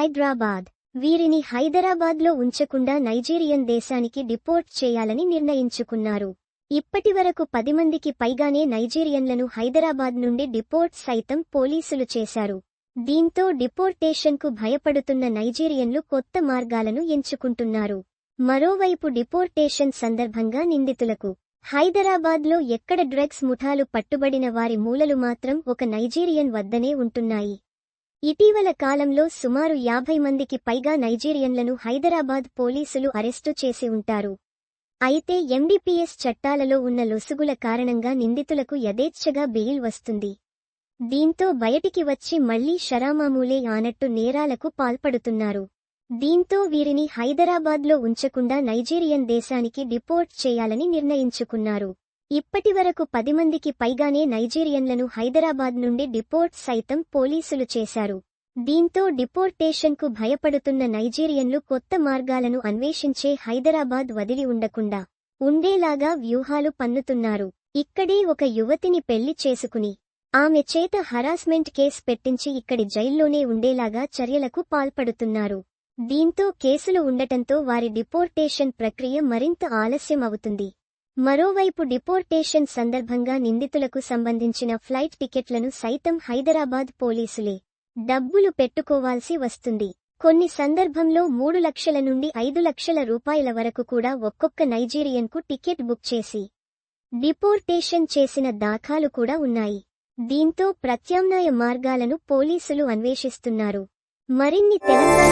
హైదరాబాద్. వీరిని హైదరాబాద్లో ఉంచకుండా నైజీరియన్ దేశానికి డిపోర్ట్ చేయాలని నిర్ణయించుకున్నారు. ఇప్పటివరకు పది మందికి పైగానే నైజీరియన్లను హైదరాబాద్ నుండి డిపోర్ట్ సైతం పోలీసులు చేశారు. దీంతో డిపోర్టేషన్కు భయపడుతున్న నైజీరియన్లు కొత్త మార్గాలను ఎంచుకుంటున్నారు. మరోవైపు డిపోర్టేషన్ సందర్భంగా నిందితులకు హైదరాబాద్లో ఎక్కడ డ్రగ్స్ ముఠాలు పట్టుబడిన వారి మూలలు మాత్రం ఒక నైజీరియన్ వద్దనే ఉంటున్నాయి. ఇటీవల కాలంలో సుమారు యాభై మందికి పైగా నైజీరియన్లను హైదరాబాద్ పోలీసులు అరెస్టు చేసి ఉంటారు. అయితే ఎండిపిఎస్ చట్టాలలో ఉన్న లొసుగుల కారణంగా నిందితులకు యథేచ్ఛగా బెయిల్ వస్తుంది. దీంతో బయటికి వచ్చి మళ్ళీ షరామామూలే ఆనట్టు నేరాలకు పాల్పడుతున్నారు. దీంతో వీరిని హైదరాబాద్లో ఉంచకుండా నైజీరియన్ దేశానికి డిపోర్ట్ చేయాలని నిర్ణయించుకున్నారు. ఇప్పటివరకు పది మందికి పైగానే నైజీరియన్లను హైదరాబాద్ నుండి డిపోర్ట్ సైతం పోలీసులు చేశారు. దీంతో డిపోర్టేషన్కు భయపడుతున్న నైజీరియన్లు కొత్త మార్గాలను అన్వేషించే హైదరాబాద్ వదిలి ఉండకుండా ఉండేలాగా వ్యూహాలు పన్నుతున్నారు. ఇక్కడే ఒక యువతిని పెళ్ళి చేసుకుని ఆమె చేత హరాస్మెంట్ కేసు పెట్టించి ఇక్కడి జైల్లోనే ఉండేలాగా చర్యలకు పాల్పడుతున్నారు. దీంతో కేసులు ఉండటంతో వారి డిపోర్టేషన్ ప్రక్రియ మరింత ఆలస్యం అవుతుంది మరోవైపు డిపోర్టేషన్ సందర్భంగా నిందితులకు సంబంధించిన ఫ్లైట్ టికెట్లను సైతం హైదరాబాద్ పోలీసులే డబ్బులు పెట్టుకోవాల్సి వస్తుంది. కొన్ని సందర్భంలో మూడు లక్షల నుండి ఐదు లక్షల రూపాయల వరకు కూడా ఒక్కొక్క నైజీరియన్కు టికెట్ బుక్ చేసి డిపోర్టేషన్ చేసిన దాఖాలు కూడా ఉన్నాయి. దీంతో ప్రత్యామ్నాయ మార్గాలను పోలీసులు అన్వేషిస్తున్నారు. మరిన్ని తెలంగాణ